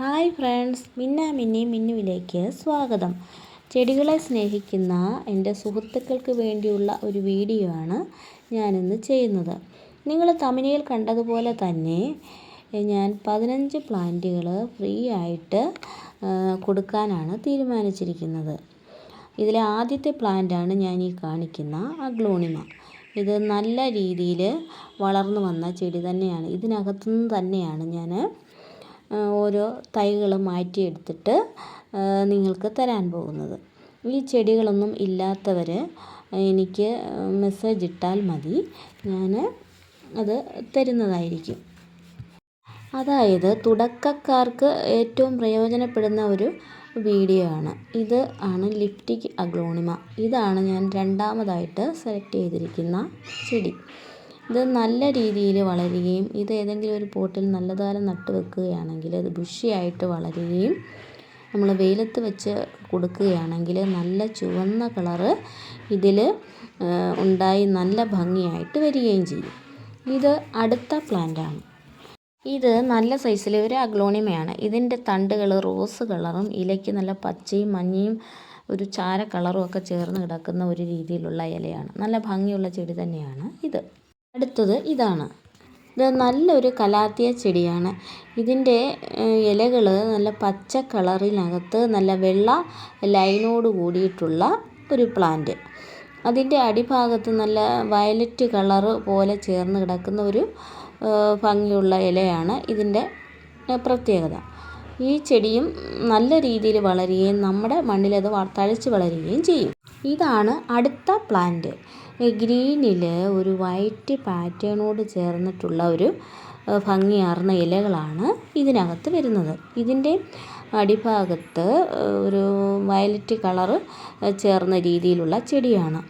Hi friends മിന്ന മിന്നി മിന്നുവിലേക്ക് സ്വാഗതം. ചെടികളെ സ്നേഹിക്കുന്ന എന്റെ സുഹൃത്തുക്കൾക്ക് വേണ്ടിയുള്ള ഒരു വീഡിയോ ആണ് ഞാനിന്ന് ചെയ്യുന്നത്. നിങ്ങൾ തമിഴിൽ കണ്ടതുപോലെ തന്നെ ഞാൻ പതിനഞ്ച് പ്ലാന്റുകൾ ഫ്രീ ആയിട്ട് കൊടുക്കാനാണ് തീരുമാനിച്ചിരിക്കുന്നത്. ഇതിലെ ആദ്യത്തെ പ്ലാന്റാണ് ഞാൻ ഈ കാണിക്കുന്ന അഗ്ലോണിമ. ഇത് നല്ല രീതിയിൽ വളർന്നു വന്ന ചെടി തന്നെയാണ്. ഇതിനകത്തുനിന്ന് തന്നെയാണ് ഞാൻ ഓരോ തൈകൾ മാറ്റിയെടുത്തിട്ട് നിങ്ങൾക്ക് തരാൻ പോകുന്നത്. ഈ ചെടികളൊന്നും ഇല്ലാത്തവർ എനിക്ക് മെസ്സേജ് ഇട്ടാൽ മതി. ഞാൻ അത് തരുന്നതായിരിക്കും. അതായത് തുടക്കക്കാർക്ക് ഏറ്റവും പ്രയോജനപ്പെടുന്ന ഒരു വീഡിയോ ആണ്. ഇത് ആണ് ലിപ്റ്റിക് അഗ്ലോണിമ. ഇതാണ് ഞാൻ രണ്ടാമതായിട്ട് സെലക്ട് ചെയ്തിരിക്കുന്ന ചെടി. ഇത് നല്ല രീതിയിൽ വളരുകയും ഇത് ഏതെങ്കിലും ഒരു പോട്ടിൽ നല്ലതാരം നട്ട് വെക്കുകയാണെങ്കിൽ അത് ബുഷിയായിട്ട് വളരുകയും നമ്മൾ വെയിലത്ത് വെച്ച് കൊടുക്കുകയാണെങ്കിൽ നല്ല ചുവന്ന കളറ് ഇതിൽ ഉണ്ടായി നല്ല ഭംഗിയായിട്ട് വരികയും ചെയ്യും. ഇത് അടുത്ത പ്ലാന്റാണ്. ഇത് നല്ല സൈസിലെ ഒരു അഗ്ലോണിമയാണ്. ഇതിന്റെ തണ്ടുകൾ റോസ് കളറും ഇലയ്ക്ക് നല്ല പച്ചയും മഞ്ഞയും ഒരു ചാര കളറും ഒക്കെ ചേർന്ന് കിടക്കുന്ന ഒരു രീതിയിലുള്ള ഇലയാണ്. നല്ല ഭംഗിയുള്ള ചെടി തന്നെയാണ് ഇത്. അടുത്തത് ഇതാണ്. ഇത് നല്ലൊരു കലാത്തിയ ചെടിയാണ്. ഇതിന്റെ ഇലകൾ നല്ല പച്ച കളറിനകത്ത് നല്ല വെള്ള ലൈനോട് കൂടിയിട്ടുള്ള ഒരു പ്ലാന്റ്. അതിന്റെ അടിഭാഗത്ത് നല്ല വയലറ്റ് കളറ് പോലെ ചേർന്ന് കിടക്കുന്ന ഒരു ഭംഗിയുള്ള ഇലയാണ് ഇതിന്റെ പ്രത്യേകത. ഈ ചെടിയും നല്ല രീതിയിൽ വളരുകയും നമ്മുടെ മണ്ണിലത് തഴച്ച് വളരുകയും ചെയ്യും. ഇതാണ് അടുത്ത പ്ലാന്റ് ഗ്രീനിൽ ഒരു വൈറ്റ് പാറ്റേണോട് ചേർന്നിട്ടുള്ള ഒരു ഭംഗിയാർന്ന ഇലകളാണ് ഇതിനകത്ത് വരുന്നത്. ഇതിന്റെ അടിഭാഗത്ത് ഒരു വയലറ്റ് കളറ് ചേർന്ന രീതിയിലുള്ള ചെടിയാണ്.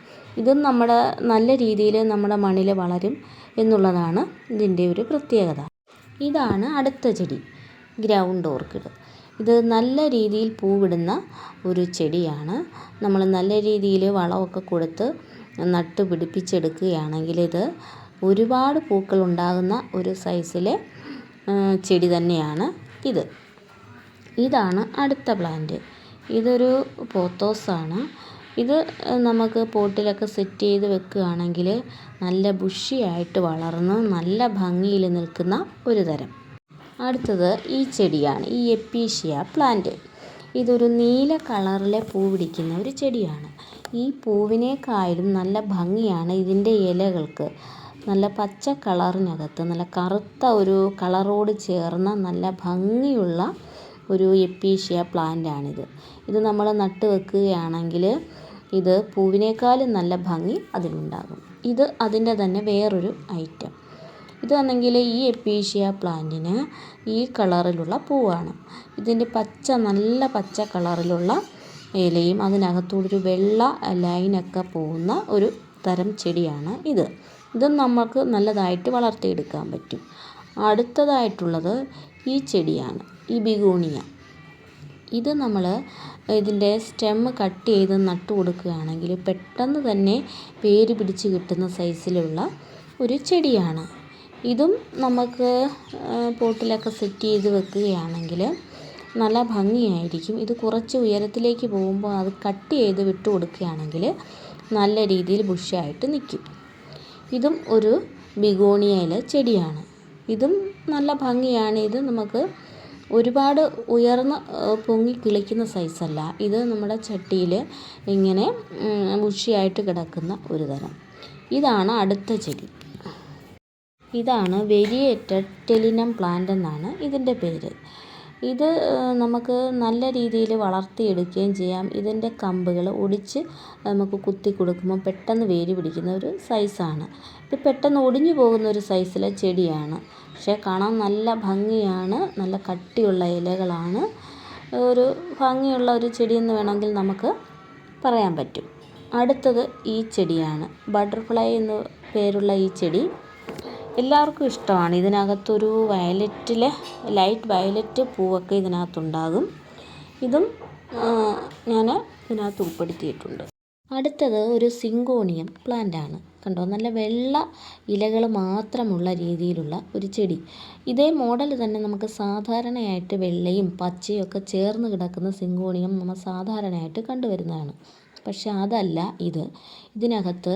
ഇതും നമ്മുടെ നല്ല രീതിയിൽ നമ്മുടെ മണ്ണിൽ വളരും എന്നുള്ളതാണ് ഇതിന്റെ ഒരു പ്രത്യേകത. ഇതാണ് അടുത്ത ചെടി ഗ്രൗണ്ട് ഓർക്കിഡ് ഇത് നല്ല രീതിയിൽ പൂവിടുന്ന ഒരു ചെടിയാണ്. നമ്മൾ നല്ല രീതിയിൽ വളമൊക്കെ കൊടുത്ത് നട്ട് പിടിപ്പിച്ചെടുക്കുകയാണെങ്കിൽ ഇത് ഒരുപാട് പൂക്കൾ ഉണ്ടാകുന്ന ഒരു സൈസിലെ ചെടി തന്നെയാണ് ഇത്. ഇതാണ് അടുത്ത പ്ലാന്റ്. ഇതൊരു പോത്തോസാണ്. ഇത് നമുക്ക് പോട്ടിലൊക്കെ സെറ്റ് ചെയ്ത് വെക്കുകയാണെങ്കിൽ നല്ല ബുഷിയായിട്ട് വളർന്ന് നല്ല ഭംഗിയിൽ നിൽക്കുന്ന ഒരു തരം. അടുത്തത് ഈ ചെടിയാണ് ഈ എപ്പീഷ്യ പ്ലാന്റ് ഇതൊരു നീല കളറിലെ പൂ പിടിക്കുന്ന ഒരു ചെടിയാണ്. ഈ പൂവിനേക്കാളും നല്ല ഭംഗിയാണ് ഇതിന്റെ ഇലകൾക്ക്. നല്ല പച്ച കളറിനകത്ത് നല്ല കറുത്ത ഒരു കളറോട് ചേർന്ന നല്ല ഭംഗിയുള്ള ഒരു എപ്പീഷ്യ പ്ലാന്റാണിത് ഇത് നമ്മൾ നട്ട് വെക്കുകയാണെങ്കിൽ ഇത് പൂവിനേക്കാളും നല്ല ഭംഗി അതിനുണ്ടാകും ഇത് അതിന്റെ തന്നെ വേറൊരു ഐറ്റം ഇതാണെങ്കിൽ ഈ എപ്പീഷ്യ പ്ലാന്റിന് ഈ കളറിലുള്ള പൂവാണ്. ഇതിന്റെ പച്ച നല്ല പച്ച കളറിലുള്ള ഇലയും അതിനകത്തൂടെ വെള്ള ലൈനൊക്കെ പോകുന്ന ഒരു തരം ചെടിയാണ് ഇത്. ഇതും നമുക്ക് നല്ലതായിട്ട് വളർത്തിയെടുക്കാൻ പറ്റും. അടുത്തതായിട്ടുള്ളത് ഈ ചെടിയാണ് ഈ ബിഗൂണിയ. ഇത് നമ്മൾ ഇതിന്റെ സ്റ്റെം കട്ട് ചെയ്ത് നട്ടു കൊടുക്കുകയാണെങ്കിൽ പെട്ടെന്ന് തന്നെ പേര് പിടിച്ച് കിട്ടുന്ന സൈസിലുള്ള ഒരു ചെടിയാണ്. ഇതും നമുക്ക് പോട്ടിലൊക്കെ സെറ്റ് ചെയ്ത് വെക്കുകയാണെങ്കിൽ നല്ല ഭംഗിയായിരിക്കും. ഇത് കുറച്ച് ഉയരത്തിലേക്ക് പോകുമ്പോൾ അത് കട്ട് ചെയ്ത് വിട്ട് കൊടുക്കുകയാണെങ്കിൽ നല്ല രീതിയിൽ ബുഷായിട്ട് നിൽക്കും. ഇതും ഒരു ബിഗോണിയയിലെ ചെടിയാണ്. ഇതും നല്ല ഭംഗിയാണ്. ഇത് നമുക്ക് ഒരുപാട് ഉയർന്ന് പൊങ്ങി കിളിക്കുന്ന സൈസല്ല. ഇത് നമ്മുടെ ചട്ടിയിൽ ഇങ്ങനെ ബുഷിയായിട്ട് കിടക്കുന്ന ഒരു തരം. ഇതാണ് അടുത്ത ചെടി. ഇതാണ് വെരിയേറ്റഡ് ടെലിനം പ്ലാന്റ് എന്നാണ് ഇതിന്റെ പേര്. ഇത് നമുക്ക് നല്ല രീതിയിൽ വളർത്തിയെടുക്കുകയും ചെയ്യാം. ഇതിന്റെ കമ്പുകൾ ഒടിച്ച് നമുക്ക് കുത്തി കൊടുക്കുമ്പോൾ പെട്ടെന്ന് വേര് പിടിക്കുന്ന ഒരു സൈസാണ്. ഇത് പെട്ടെന്ന് ഒടിഞ്ഞു പോകുന്ന ഒരു സൈസിലെ ചെടിയാണ്. പക്ഷേ കാണാൻ നല്ല ഭംഗിയാണ് നല്ല കട്ടിയുള്ള ഇലകളാണ്. ഒരു ഭംഗിയുള്ള ഒരു ചെടിയെന്ന് വേണമെങ്കിൽ നമുക്ക് പറയാൻ പറ്റും. അടുത്തത് ഈ ചെടിയാണ്. ബട്ടർഫ്ലൈ എന്ന് പേരുള്ള ഈ ചെടി. എല്ലാവർക്കും ഇഷ്ടമാണ്. ഇതിനകത്തൊരു വയലറ്റിലെ ലൈറ്റ് വയലറ്റ് പൂവൊക്കെ ഇതിനകത്തുണ്ടാകും. ഇതും ഞാൻ ഇതിനകത്ത് ഉൾപ്പെടുത്തിയിട്ടുണ്ട്. അടുത്തത് ഒരു സിങ്കോണിയം പ്ലാന്റ് ആണ് കണ്ടോ? നല്ല വെള്ള ഇലകൾ മാത്രമുള്ള രീതിയിലുള്ള ഒരു ചെടി. ഇതേ മോഡൽ തന്നെ നമുക്ക് സാധാരണയായിട്ട് വെള്ളയും പച്ചയും ഒക്കെ ചേർന്ന് കിടക്കുന്ന സിങ്കോണിയം നമ്മൾ സാധാരണയായിട്ട് കണ്ടുവരുന്നതാണ്. പക്ഷെ അതല്ല ഇത്. ഇതിനകത്ത്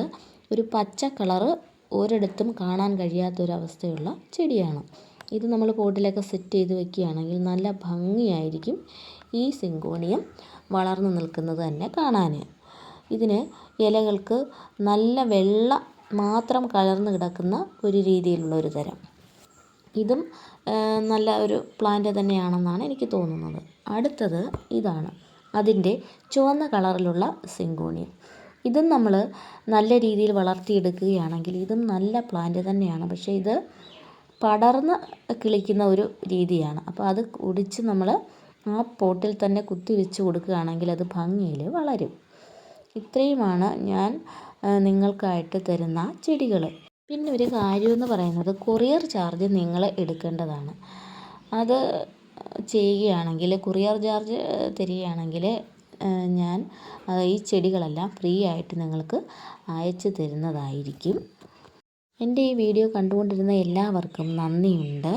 ഒരു പച്ച കളറ് ഒരിടത്തും കാണാൻ കഴിയാത്തൊരവസ്ഥയുള്ള ചെടിയാണ്. ഇത് നമ്മൾ പോട്ടിലൊക്കെ സെറ്റ് ചെയ്ത് വെക്കുകയാണെങ്കിൽ നല്ല ഭംഗിയായിരിക്കും ഈ സിങ്കോണിയം വളർന്നു നിൽക്കുന്നത് തന്നെ കാണാൻ ഇതിന് ഇലകൾക്ക് നല്ല വെള്ള മാത്രം കലർന്ന് കിടക്കുന്ന ഒരു രീതിയിലുള്ള ഒരു തരം. ഇതും നല്ല ഒരു പ്ലാന്റ് തന്നെയാണെന്നാണ് എനിക്ക് തോന്നുന്നത്. അടുത്തത് ഇതാണ്. അതിന്റെ ചുവന്ന കളറിലുള്ള സിങ്കോണിയം. ഇതും നമ്മൾ നല്ല രീതിയിൽ വളർത്തിയെടുക്കുകയാണെങ്കിൽ ഇതും നല്ല പ്ലാന്റ് തന്നെയാണ്. പക്ഷേ ഇത് പടർന്ന് കിളിക്കുന്ന ഒരു രീതിയാണ്. അപ്പോൾ അത് ഒടിച്ച് നമ്മൾ ആ പോട്ടിൽ തന്നെ കുത്തി വെച്ച് കൊടുക്കുകയാണെങ്കിൽ അത് ഭംഗിയിൽ വളരും. ഇത്രയുമാണ് ഞാൻ നിങ്ങൾക്കായിട്ട് തരുന്ന ചെടികൾ പിന്നെ ഒരു കാര്യമെന്ന് പറയുന്നത് കൊറിയർ ചാർജ് നിങ്ങൾ എടുക്കേണ്ടതാണ്. അത് ചെയ്യുകയാണെങ്കിൽ കൊറിയർ ചാർജ് തരികയാണെങ്കിൽ ഞാൻ ഈ ചെടികളെല്ലാം ഫ്രീ ആയിട്ട് നിങ്ങൾക്ക് അയച്ചു തരുന്നതായിരിക്കും. എന്റെ ഈ വീഡിയോ കണ്ടുകൊണ്ടിരുന്ന എല്ലാവർക്കും നന്ദിയുണ്ട്.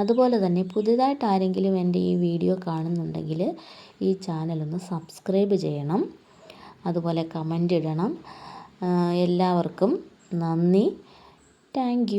അതുപോലെ തന്നെ പുതിയതായിട്ട് ആരെങ്കിലും എന്റെ ഈ വീഡിയോ കാണുന്നുണ്ടെങ്കിൽ ഈ ചാനലൊന്ന് സബ്സ്ക്രൈബ് ചെയ്യണം. അതുപോലെ കമന്റ് ഇടണം. എല്ലാവർക്കും നന്ദി. താങ്ക്